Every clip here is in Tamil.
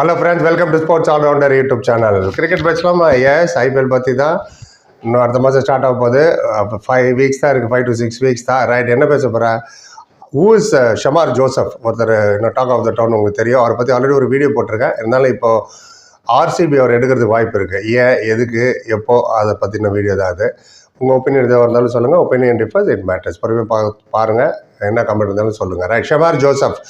Hello friends welcome to sports allrounder YouTube channel cricket பேசலாமா எஸ் ஐபிஎல் பற்றி தான் இன்னும் அடுத்த மாதம் ஸ்டார்ட் ஆக போகுது. அப்போ ஃபைவ் வீக்ஸ் தான் இருக்குது ஃபைவ் டு சிக்ஸ் வீக்ஸ் தான். ரைட் என்ன பேச போகிறேன் ஊஸ் ஷமார் ஜோசப் ஒருத்தர் இன்னும் டாக் ஆஃப் த டவுன் உங்களுக்கு தெரியும். அவரை பற்றி ஆல்ரெடி ஒரு வீடியோ போட்டிருக்கேன். இருந்தாலும் இப்போது ஆர்சிபி அவர் எடுக்கிறதுக்கு வாய்ப்பு இருக்குது ஏன் எதுக்கு எப்போ அதை பற்றின வீடியோ தான் அது. உங்கள் ஒப்பீனியன் எதாவது இருந்தாலும் சொல்லுங்கள் ஒப்பீனியன் டிஃபர்ஸ் இட் மேட்டர்ஸ் பொறுமையாக பா பாருங்கள் என்ன கமெண்ட் இருந்தாலும் சொல்லுங்கள் ரைட் ஷமார் ஜோசப்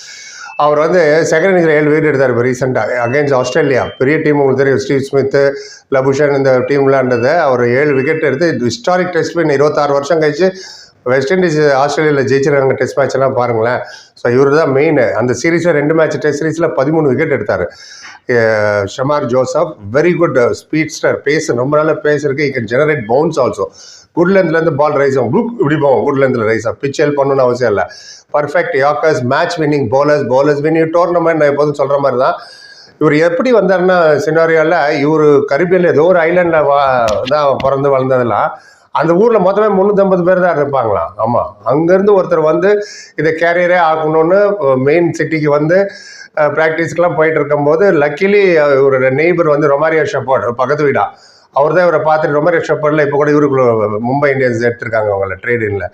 அவர் வந்து செகண்ட் இன்னிங்ஸில் ஏழு விக்கெட் எடுத்தார் இப்போ ரீசெண்டாக அகேன்ஸ்ட் ஆஸ்திரேலியா பெரிய டீம் உங்களுக்கு தெரியும். ஸ்டீவ் ஸ்மித்து லபுஷன் இந்த டீம் விளையாண்டது அவர் ஏழு விக்கெட் எடுத்து ஹிஸ்டாரிக் டெஸ்ட் பின் இருபத்தாறு வருஷம் கழிச்சு வெஸ்ட் இண்டீஸ் ஆஸ்திரேலியாவில் ஜெயிச்சிருக்காங்க டெஸ்ட் மேட்ச் எல்லாம் பாருங்களேன். ஸோ இவர் தான் மெயின் அந்த சீரீஸில் ரெண்டு மேட்ச் டெஸ்ட் சீரீஸில் பதிமூணு விக்கெட் எடுத்தார். Shamar Joseph very good speedster pace ரொம்ப நாளாக பேஸ் இருக்குது can generate bounce also good லென்த்லேருந்து ball rise ஆகும். குரூப் இப்படி போகும். குட் லென்த்தில் ரைஸ் ஆகும். பிச் ஹெல்ப் பண்ணணும்னு அவசியம் இல்லை. Perfect yorkers match winning bowlers bowlers winning tournament நான் எப்போதும் சொல்கிற மாதிரி தான் இவர் எப்படி வந்தாருன்னா சினாரியாவில் இவர் கரிபியல் ஏதோ ஒரு ஐலாண்டில் வா தான் பிறந்து வளர்ந்ததெல்லாம் அந்த ஊரில் மொத்தமே முந்நூற்றம்பது பேர் தான் இருப்பாங்களாம் ஆமாம் அங்கேருந்து ஒருத்தர் வந்து இதை கேரியரே ஆகணும்னு மெயின் சிட்டிக்கு வந்து ப்ராக்டிஸ்க்கெலாம் போயிட்டு இருக்கும்போது லக்கிலி இவரோட நெய்பர் வந்து ரொமாரியா ஷெப்பர்ட் பக்கத்து வீடா. அவர் தான் இவரை பார்த்துட்டு ரொமாரியா ஷெப்பர்டில் இப்போ கூட இவருக்கு மும்பை இந்தியன்ஸ் எடுத்திருக்காங்க அவங்கள ட்ரேடிங்கில்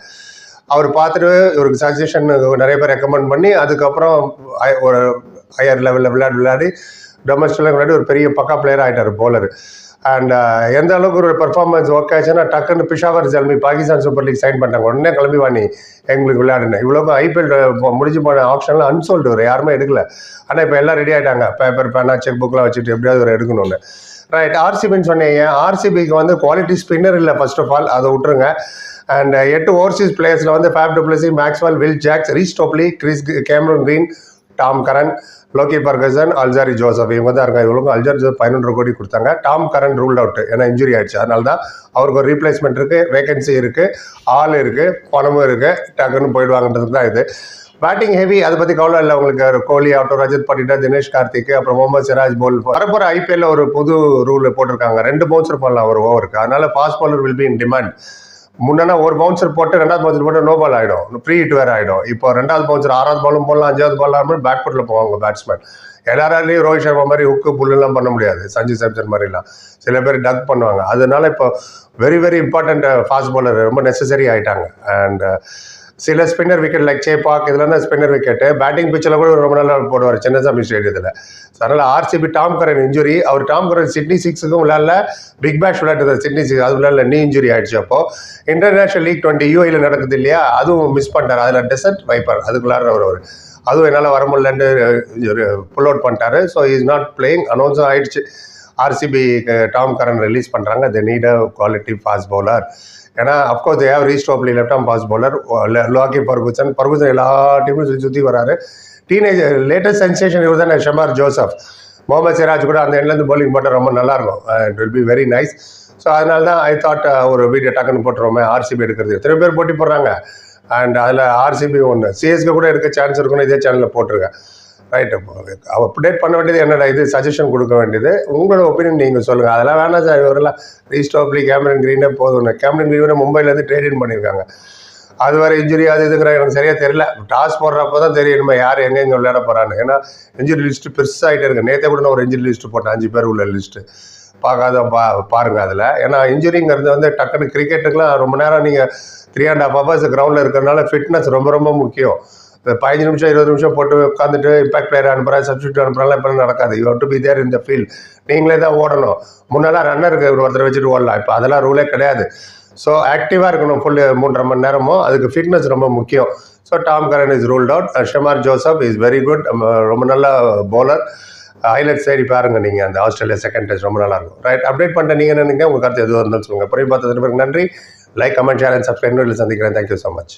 அவர் பார்த்துட்டு இவருக்கு சஜஷன் நிறைய பேர் ரெக்கமெண்ட் பண்ணி அதுக்கப்புறம் ஒரு ஹையர் லெவலில் விளையாடி விளையாடி டொமஸ்டில் விளையாடி ஒரு பெரிய பக்கா பிளேயர் ஆகிட்டார் போலர் அண்ட் uh, எந்த அளவுக்கு ஒரு பெர்ஃபார்மன்ஸ் ஒர்க் ஆச்சுன்னா டக்குன்னு Peshawar Zalmi Pakistan super league sign பண்ணிட்டாங்க. உடனே கிளம்பி வாணி எங்களுக்கு விளையாடுனேன். இவ்வளோ ஐபிஎல் முடிஞ்சு போன ஆப்ஷன்லாம் அன்சோல்டு ஒரு யாருமே எடுக்கல. ஆனால் இப்போ எல்லாம் ரெடி ஆகிட்டாங்க பேப்பர் பேனா செக் புக்லாம் வச்சுட்டு எப்படியாவது ஒரு எடுக்கணும்னு. ரைட் ஆர்சிபின்னு சொன்னீங்க ஆர்சிபிக்கு வந்து குவாலிட்டி ஸ்பின்னர் இல்லை ஃபர்ஸ்ட் ஆஃப் ஆல் அதை விட்டுருங்க. அண்ட் எட்டு ஓவர்சீஸ் பிளேயர்ஸில் வந்து Faf du Plessis Maxwell Will Jacks Reece Topley Chris Cameron Green Tom Curran Lockie Ferguson Alzarri Joseph. இவங்க தான் இருக்காங்க. இவங்களுக்கும் அல்ஜாரி ஜோசப் பதினொன்று கோடி கொடுத்தாங்க. டாம் கரன் ரூல்ட் அவுட் ஏன்னா இன்ஜுரி ஆயிடுச்சு. அதனால தான் அவருக்கு ஒரு ரீப்ளேஸ்மெண்ட் இருக்குது வேகன்சி இருக்குது ஆள் இருக்குது பணமும் இருக்குது டக்குன்னு போயிடுவாங்கன்றது தான் இது. பேட்டிங் ஹெவி அதை பற்றி கவலை இல்லை உங்களுக்கு. கோலி ஆகட்டும் ரஜத் பாட்டிட்டா தினேஷ் கார்த்திக் அப்புறம் முகமது சிராஜ் போல் வரப்போகிற ஐபிஎல்ல ஒரு புது ரூல் போட்டிருக்காங்க. ரெண்டு பவுன்சர் பண்ணலாம் ஒரு ஓவருக்கு அதனால fast bowler will be in demand முன்னா ஒரு பவுன்சர் போட்டு ரெண்டாவது பவுன்சர் போட்டு நோ பால் ஆகிடும் ப்ரீ ஹிட் வேறு ஆகிடும் இப்போ ரெண்டாவது பவுன்சர் ஆறாவது பாலும் போடலாம் அஞ்சாவது பால் ஆடும்போது பேக் ஃபுட்டில் போவாங்க பேட்ஸ்மேன் எல்லாராலையும் ரோஹித் சர்மா மாதிரி ஹுக்கு புல்லுலாம் பண்ண முடியாது. சஞ்சு சாம்சன் மாதிரிலாம் சில பேர் டக் பண்ணுவாங்க. அதனால இப்போ very very important fast bowler ரொம்ப நெசசரி ஆகிட்டாங்க அண்ட் சில ஸ்பின்னர் விக்கெட் லைக் சேப்பாக் இதெல்லாம் தான் ஸ்பின்னர் விக்கெட்டு பேட்டிங் பிச்சில் கூட ரொம்ப நல்லா போடுவார் சின்னசாமி ஸ்டேடியத்தில். ஸோ அதனால் ஆர்சிபி டாம் கரன் இன்ஜுரி அவர் டாம் கரன் சிட்னி சிக்ஸுக்கும் விளையாடல பிக் பேஷ் விளையாட்டு சிட்னி சிக்ஸ் அது விளையாடல நீ இன்ஜுரி ஆயிடுச்சு அப்போ. இன்டர்நேஷனல் லீக் டுவெண்ட்டி யூஐயில் நடக்குது இல்லையா? அதுவும் மிஸ் பண்ணிட்டார். அதில் டெசர்ட் வைப்பர் அதுக்குள்ளார ஒரு அவர். அதுவும் என்னால் வர முடியலன்னு புல் அவுட் பண்ணிட்டாரு. ஸோ இஸ் நாட் பிளேயிங் அனௌன்ஸும் ஆயிடுச்சு. ஆர்சிபி டாம் கரன் ரிலீஸ் பண்ணுறாங்க the need a quality fast bowler ஏன்னா of course Dev Reece Topley left arm pace bowler Lockie Ferguson Ferguson எல்லா டீமும் சுற்றி சுற்றி வராரு. டீனேஜ் லேட்டஸ்ட் சென்சேஷன் இவர் தான் ஷமார் ஜோசப் முகமது சிராஜ் கூட அந்த எண்ட்லேருந்து போலிங் போட்டால் ரொம்ப நல்லாயிருக்கும். It will be very nice so அதனால தான் ஐ தாட் ஒரு வீடியோ டக்குன்னு போட்டுருவோமே ஆர்சிபி எடுக்கிறது. எத்தனை பேர் போட்டி போடுறாங்க? அண்ட் அதில் ஆர்சிபி ஒன்று சிஎஸ்கே கூட எடுக்க சான்ஸ் இருக்குன்னு இதே சேனலில் போட்டிருக்கேன். ரைட்டு அப்டேட் பண்ண வேண்டியது என்னடா இது? சஜஷன் கொடுக்க வேண்டியது. உங்களோட ஒப்பீனியன் நீங்கள் சொல்லுங்கள் அதெல்லாம் வேணாம் சார். இவரெல்லாம் ரீஸ்டாப்லி கேமரன் க்ரீனே போதும். கேமரன் க்ரீனே மும்பைலேருந்து ட்ரேடிங் பண்ணியிருக்காங்க. அது வர இன்ஜுரி அது இதுங்கிற எனக்கு சரியாக தெரியல. டாஸ் போடுறப்போ தான் தெரியணுமா யார் எங்கே விளையாட போகிறான்னு ஏன்னா இன்ஜுரி லிஸ்ட்டு பெருசாகிட்டே இருக்கு. நேற்றே கூட நான் ஒரு இன்ஜுரி லிஸ்ட்டு போட்டேன். அஞ்சு பேர் உள்ள லிஸ்ட்டு பார்க்காத பா பாருங்கள் அதில். ஏன்னா இன்ஜுரிங்கிறது வந்து டக்குன்னு கிரிக்கெட்டுக்கெலாம் ரொம்ப நேரம் நீங்கள் த்ரீ அண்ட் ஹாஃப் ஹவர்ஸ் கிரவுண்டில் இருக்கிறனால ஃபிட்னஸ் ரொம்ப ரொம்ப முக்கியம். பதினஞ்சு நிமிஷம் இருபது நிமிஷம் போட்டு உட்காந்துட்டு இம்பாக்ட் பிளேயர் அனுப்புகிறேன் சப்ஸ்டியூட் அனுப்புறாலாம் இப்போ நடக்காது. யூ டு பி தேர் இந்த ஃபீல்ட் நீங்களே தான் ஓடணும். முன்னெல்லாம் ரன்னருக்கு ஒருத்தர் வச்சுட்டு ஓடலாம். இப்போ அதெல்லாம் ரூலே கிடையாது. ஸோ ஆக்டிவாக இருக்கணும் ஃபுல் மூன்றரை மணி நேரமும். அதுக்கு ஃபிட்னஸ் ரொம்ப முக்கியம். So Tom Curran is ruled out Shamar Joseph is very good ரொம்ப நல்ல bowler. Uh, ஹைலைட் சைடு பாருங்கள் நீங்கள் அந்த ஆஸ்திரேலியா செகண்ட் டெஸ்ட் ரொம்ப நல்லா இருக்கும். ரைட் அப்டேட் பண்ணிட்டு நீங்கள் என்ன உங்கள் கருத்து எதுவும் இருந்தாலும் சொல்லுங்கள் அப்புறம் பார்த்ததுக்கு நன்றி. Like comment share and subscribe சந்திக்கிறேன். Thank you so much